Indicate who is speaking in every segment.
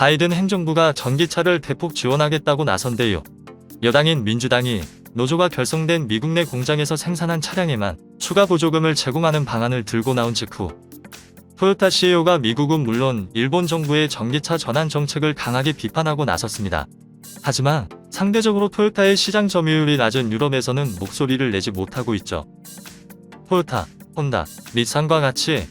Speaker 1: 바이든 행정부가 전기차를 대폭 지원하겠다고 나선데요. 여당인 민주당이 노조가 결성된 미국 내 공장에서 생산한 차량에만 추가 보조금을 제공하는 방안을 들고 나온 직후 토요타 CEO가 미국은 물론 일본 정부의 전기차 전환 정책을 강하게 비판하고 나섰습니다. 하지만 상대적으로 토요타의 시장 점유율이 낮은 유럽에서는 목소리를 내지 못하고 있죠. 토요타, 혼다, 닛산과 같이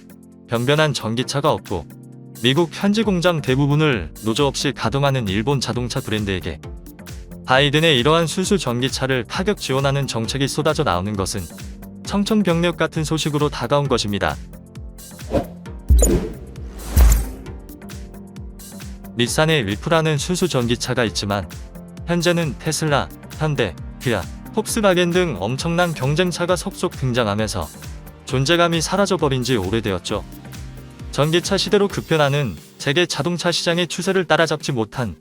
Speaker 1: 변변한 전기차가 없고 미국 현지 공장 대부분을 노조 없이 가동하는 일본 자동차 브랜드에게 바이든의 이러한 순수 전기차를 타격 지원하는 정책이 쏟아져 나오는 것은 청천벽력 같은 소식으로 다가온 것입니다. 닛산의 리프라는 순수 전기차가 있지만 현재는 테슬라, 현대, 기아, 폭스바겐 등 엄청난 경쟁차가 속속 등장하면서 존재감이 사라져버린 지 오래되었죠. 전기차 시대로 급변하는 세계 자동차 시장의 추세를 따라잡지 못한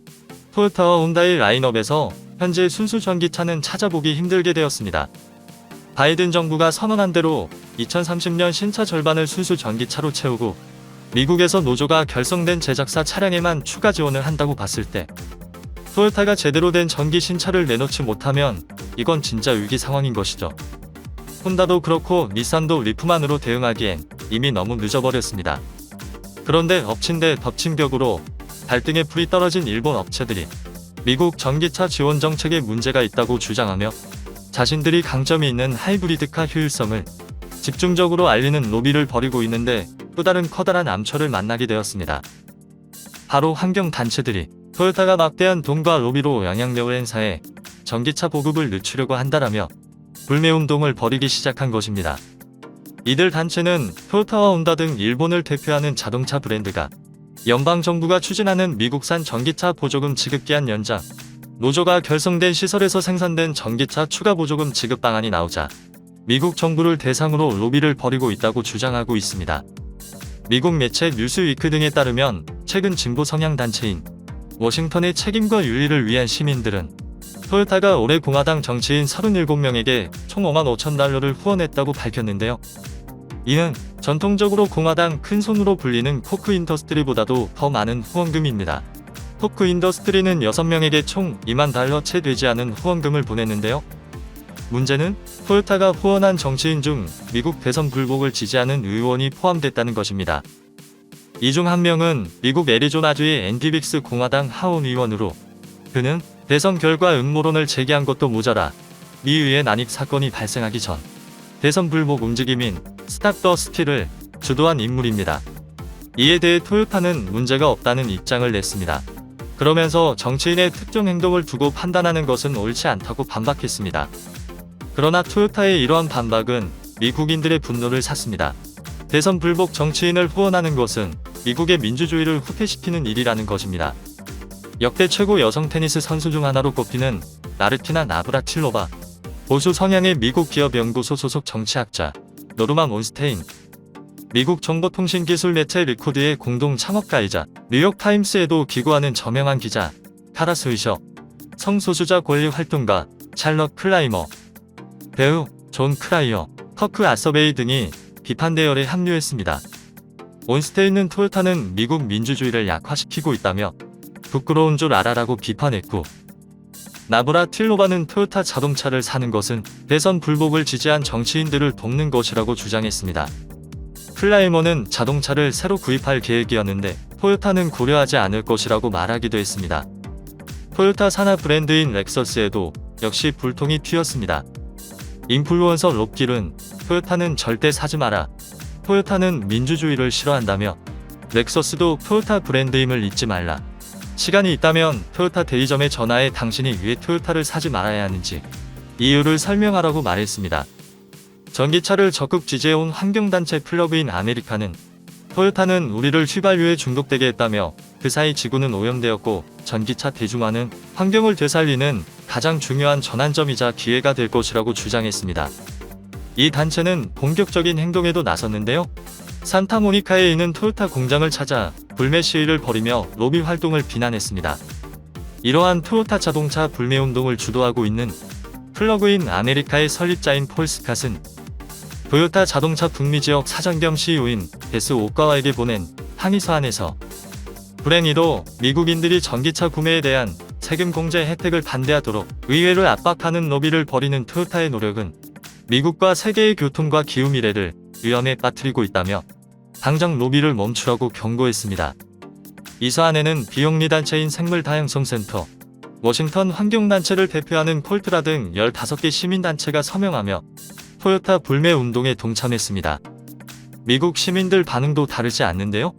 Speaker 1: 토요타와 혼다의 라인업에서 현재 순수 전기차는 찾아보기 힘들게 되었습니다. 바이든 정부가 선언한 대로 2030년 신차 절반을 순수 전기차로 채우고 미국에서 노조가 결성된 제작사 차량에만 추가 지원을 한다고 봤을 때 토요타가 제대로 된 전기 신차를 내놓지 못하면 이건 진짜 위기 상황인 것이죠. 혼다도 그렇고 닛산도 리프만으로 대응하기엔 이미 너무 늦어버렸습니다. 그런데 엎친 데 덮친 격으로 발등에 불이 떨어진 일본 업체들이 미국 전기차 지원 정책에 문제가 있다고 주장하며 자신들이 강점이 있는 하이브리드카 효율성을 집중적으로 알리는 로비를 벌이고 있는데 또 다른 커다란 암초를 만나게 되었습니다. 바로 환경단체들이 토요타가 막대한 돈과 로비로 영향력을 행사해 전기차 보급을 늦추려고 한다라며 불매운동을 벌이기 시작한 것입니다. 이들 단체는 토요타와 혼다 등 일본을 대표하는 자동차 브랜드가 연방 정부가 추진하는 미국산 전기차 보조금 지급 기한 연장, 노조가 결성된 시설에서 생산된 전기차 추가 보조금 지급 방안이 나오자 미국 정부를 대상으로 로비를 벌이고 있다고 주장하고 있습니다. 미국 매체 뉴스위크 등에 따르면 최근 진보 성향 단체인 워싱턴의 책임과 윤리를 위한 시민들은 토요타가 올해 공화당 정치인 37명에게 총 5만 5천 달러를 후원했다고 밝혔는데요. 이는 전통적으로 공화당 큰 손으로 불리는 코크 인더스트리보다도 더 많은 후원금입니다. 코크 인더스트리는 6명에게 총 2만 달러 채 되지 않은 후원금을 보냈는데요. 문제는 토요타가 후원한 정치인 중 미국 대선 불복을 지지하는 의원이 포함됐다는 것입니다. 이 중 한 명은 미국 애리조나주의 앤디 빅스 공화당 하원 의원으로 그는 대선 결과 음모론을 제기한 것도 모자라 미 의회 난입 사건이 발생하기 전 대선 불복 움직임인 스탑 더 스틸을 주도한 인물입니다. 이에 대해 토요타는 문제가 없다는 입장을 냈습니다. 그러면서 정치인의 특정 행동을 두고 판단하는 것은 옳지 않다고 반박했습니다. 그러나 토요타의 이러한 반박은 미국인들의 분노를 샀습니다. 대선 불복 정치인을 후원하는 것은 미국의 민주주의를 후퇴시키는 일이라는 것입니다. 역대 최고 여성 테니스 선수 중 하나로 꼽히는 나르티나 나브라틸로바, 보수 성향의 미국 기업 연구소 소속 정치학자 노르만 온스테인, 미국 정보통신기술 매체 리코드의 공동 창업가이자 뉴욕타임스에도 기고하는 저명한 기자 카라 스위셔, 성소수자 권리 활동가 찰럿 클라이머, 배우 존 크라이어, 커크 아서베이 등이 비판 대열에 합류했습니다. 온스테인은 토요타는 미국 민주주의를 약화시키고 있다며 부끄러운 줄 알아라고 비판했고 나브라 틸로바는 토요타 자동차를 사는 것은 대선 불복을 지지한 정치인들을 돕는 것이라고 주장했습니다. 클라이머는 자동차를 새로 구입할 계획이었는데 토요타는 고려하지 않을 것이라고 말하기도 했습니다. 토요타 산하 브랜드인 렉서스에도 역시 불통이 튀었습니다. 인플루언서 롭길은 토요타는 절대 사지 마라. 토요타는 민주주의를 싫어한다며 렉서스도 토요타 브랜드임을 잊지 말라. 시간이 있다면 토요타 대리점에 전화해 당신이 왜 토요타를 사지 말아야 하는지 이유를 설명하라고 말했습니다. 전기차를 적극 지지해온 환경단체 플러그인 아메리카는 토요타는 우리를 휘발유에 중독되게 했다며 그 사이 지구는 오염되었고 전기차 대중화는 환경을 되살리는 가장 중요한 전환점이자 기회가 될 것이라고 주장했습니다. 이 단체는 본격적인 행동에도 나섰는데요. 산타모니카에 있는 토요타 공장을 찾아 불매 시위를 벌이며 로비 활동을 비난했습니다. 이러한 토요타 자동차 불매 운동을 주도하고 있는 플러그인 아메리카의 설립자인 폴 스캇은 토요타 자동차 북미 지역 사장 겸 CEO인 데스 오카와에게 보낸 항의 사안에서 불행히도 미국인들이 전기차 구매에 대한 세금 공제 혜택을 반대하도록 의회를 압박하는 로비를 벌이는 토요타의 노력은 미국과 세계의 교통과 기후 미래를 위험에 빠뜨리고 있다며 당장 로비를 멈추라고 경고했습니다. 이 사안에는 비영리 단체인 생물 다양성 센터, 워싱턴 환경단체를 대표하는 콜트라 등 15개 시민단체가 서명하며 토요타 불매 운동에 동참했습니다. 미국 시민들 반응도 다르지 않는데요?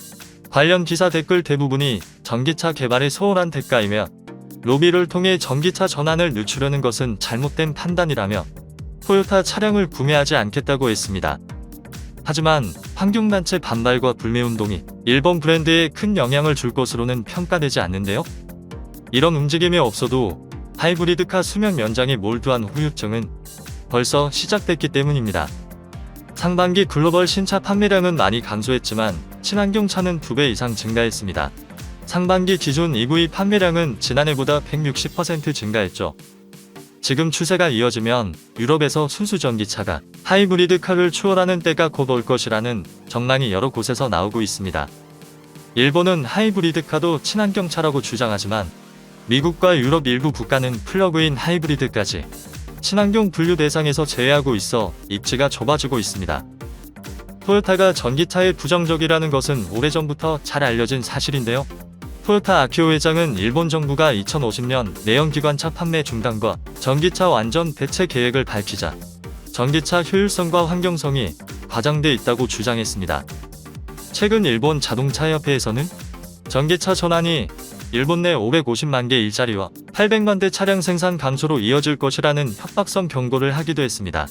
Speaker 1: 관련 기사 댓글 대부분이 전기차 개발에 소홀한 대가이며 로비를 통해 전기차 전환을 늦추려는 것은 잘못된 판단이라며 토요타 차량을 구매하지 않겠다고 했습니다. 하지만 환경단체 반발과 불매운동이 일본 브랜드에 큰 영향을 줄 것으로는 평가되지 않는데요. 이런 움직임이 없어도 하이브리드카 수명 연장에 몰두한 후유증은 벌써 시작됐기 때문입니다. 상반기 글로벌 신차 판매량은 많이 감소했지만 친환경 차는 2배 이상 증가했습니다. 상반기 기존 EV 판매량은 지난해보다 160% 증가했죠. 지금 추세가 이어지면 유럽에서 순수 전기차가 하이브리드 카를 추월하는 때가 곧 올 것이라는 전망이 여러 곳에서 나오고 있습니다. 일본은 하이브리드 카도 친환경차라고 주장하지만 미국과 유럽 일부 국가는 플러그인 하이브리드까지 친환경 분류 대상에서 제외하고 있어 입지가 좁아지고 있습니다. 토요타가 전기차에 부정적이라는 것은 오래전부터 잘 알려진 사실인데요. 토요타 아키오 회장은 일본 정부가 2050년 내연기관차 판매 중단과 전기차 완전 대체 계획을 밝히자 전기차 효율성과 환경성이 과장돼 있다고 주장했습니다. 최근 일본 자동차협회에서는 전기차 전환이 일본 내 550만 개 일자리와 800만 대 차량 생산 감소로 이어질 것이라는 협박성 경고를 하기도 했습니다.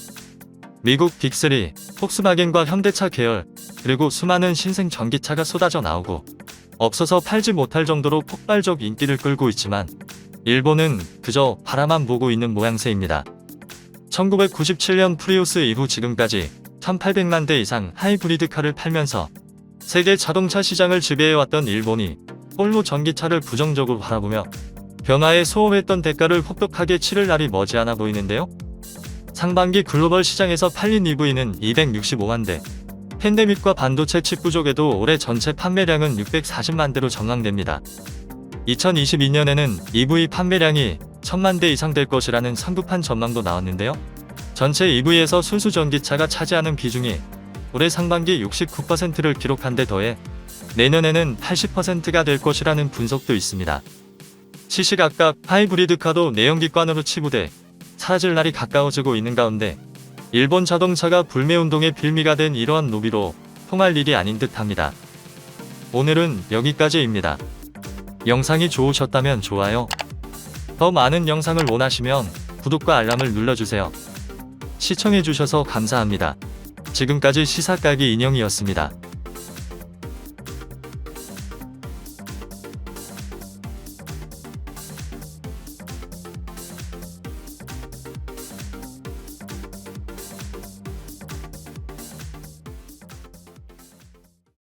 Speaker 1: 미국 빅3, 폭스바겐과 현대차 계열, 그리고 수많은 신생 전기차가 쏟아져 나오고 없어서 팔지 못할 정도로 폭발적 인기를 끌고 있지만 일본은 그저 바라만 보고 있는 모양새입니다. 1997년 프리우스 이후 지금까지 1800만 대 이상 하이브리드카를 팔면서 세계 자동차 시장을 지배해왔던 일본이 홀로 전기차를 부정적으로 바라보며 변화에 소홀했던 대가를 혹독하게 치를 날이 머지않아 보이는데요. 상반기 글로벌 시장에서 팔린 EV는 265만 대, 팬데믹과 반도체 칩 부족에도 올해 전체 판매량은 640만 대로 전망됩니다. 2022년에는 EV 판매량이 1000만 대 이상 될 것이라는 선두판 전망도 나왔는데요. 전체 EV에서 순수 전기차가 차지하는 비중이 올해 상반기 69%를 기록한 데 더해 내년에는 80%가 될 것이라는 분석도 있습니다. 시시각각 하이브리드카도 내연기관으로 치부돼 사라질 날이 가까워지고 있는 가운데 일본 자동차가 불매운동의 빌미가 된 이러한 노비로 통할 일이 아닌 듯합니다. 오늘은 여기까지입니다. 영상이 좋으셨다면 좋아요. 더 많은 영상을 원하시면 구독과 알람을 눌러주세요. 시청해주셔서 감사합니다. 지금까지 시사까기 인형이었습니다.